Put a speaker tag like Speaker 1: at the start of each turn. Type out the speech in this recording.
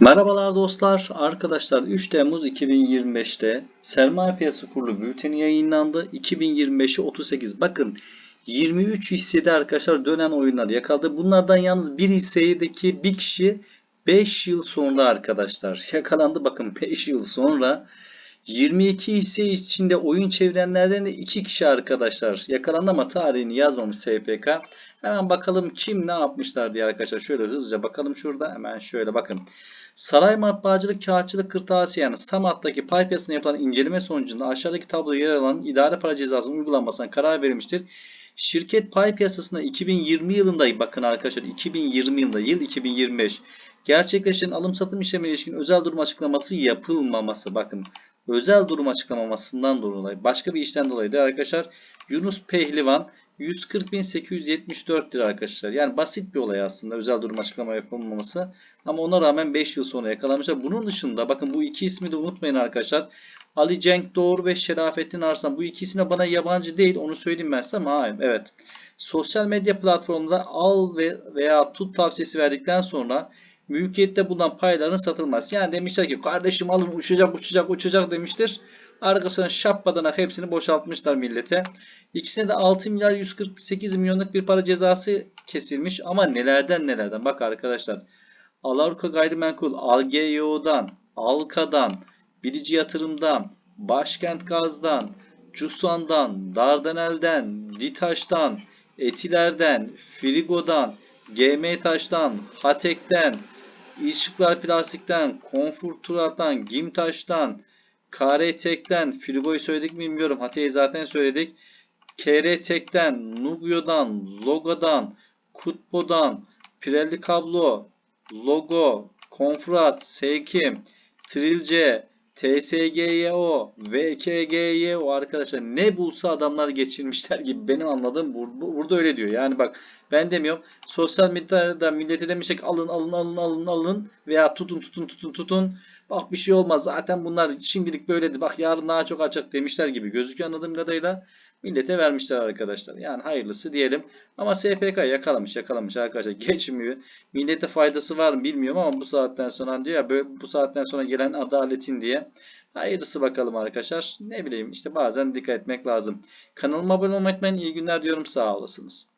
Speaker 1: Merhabalar dostlar. Arkadaşlar 3 Temmuz 2025'te Sermaye Piyasası Kurulu bülteni yayınlandı. 2025'i 38. Bakın 23 hissede arkadaşlar dönen oyunlar yakaladı. Bunlardan yalnız bir hissedeki bir kişi 5 yıl sonra arkadaşlar yakalandı. Bakın 5 yıl sonra 22 hisse içinde oyun çevirenlerden de 2 kişi arkadaşlar yakalandı ama tarihini yazmamış SPK. Hemen bakalım kim ne yapmışlar diye arkadaşlar. Şöyle hızlıca bakalım şurada. Hemen şöyle bakın. Saray Matbaacılık Kağıtçılık Kırtasiye yani SAMAT'taki pay piyasasına yapılan inceleme sonucunda aşağıdaki tabloda yer alan idare para cezasının uygulanmasına karar verilmiştir. Şirket pay piyasasında 2020 yılında bakın arkadaşlar 2020 yılında yıl 2025 gerçekleşen alım satım işlemine ilişkin özel durum açıklaması yapılmaması bakın özel durum açıklamamasından dolayı başka bir işten dolayı da arkadaşlar Yunus Pehlivan 140.874 lira arkadaşlar. Yani basit bir olay aslında özel durum açıklama yapılmaması. Ama ona rağmen 5 yıl sonra yakalanmışlar. Bunun dışında bakın bu iki ismi de unutmayın arkadaşlar. Ali Cenk Doğru ve Şerafettin Arslan. Bu iki isim de bana yabancı değil. Onu söyleyeyim ben size ama hayır. Evet. Sosyal medya platformunda al ve veya tut tavsiyesi verdikten sonra mülkiyette bulunan payların satılması. Yani demişler ki kardeşim alın uçacak uçacak uçacak demiştir. Arkasına şapbadanak hepsini boşaltmışlar millete. İkisine de 6 milyar 148 milyonluk bir para cezası kesilmiş. Ama nelerden nelerden. Bak arkadaşlar. Alarka Gayrimenkul, Algeo'dan, Alka'dan, Bilici Yatırım'dan, Başkent Gaz'dan, Cusan'dan, Dardanel'den, Ditaş'tan, Etiler'den, Frigo'dan, GM Taş'tan, Hatek'ten, İşıklar Plastik'ten, Konfurturat'tan, Gimtaş'tan, KRTek'ten, Frigo'yu söyledik mi bilmiyorum. Hate'yi zaten söyledik. KRTek'ten, Nubio'dan, Logo'dan, Kutbo'dan, Pirelli Kablo, Logo, Konfrat, Seykim, Trilce, TSGYO, VKGYO arkadaşlar ne bulsa adamlar geçirmişler gibi benim anladığım bu, bu- burada öyle diyor. Yani bak ben demiyorum. Sosyal medyada millete demiştik alın alın alın alın alın veya tutun tutun tutun tutun. Bak bir şey olmaz zaten bunlar şimdilik böyledi. Bak yarın daha çok açacak demişler gibi gözüküyor anladığım kadarıyla. Millete vermişler arkadaşlar. Yani hayırlısı diyelim. Ama SPK yakalamış yakalamış arkadaşlar. Geçmiyor. Millete faydası var mı bilmiyorum ama bu saatten sonra diyor ya böyle bu saatten sonra gelen adaletin diye. Hayırlısı bakalım arkadaşlar. Ne bileyim işte bazen dikkat etmek lazım. Kanalıma abone olmayı unutmayın. İyi günler diyorum. Sağ olasınız.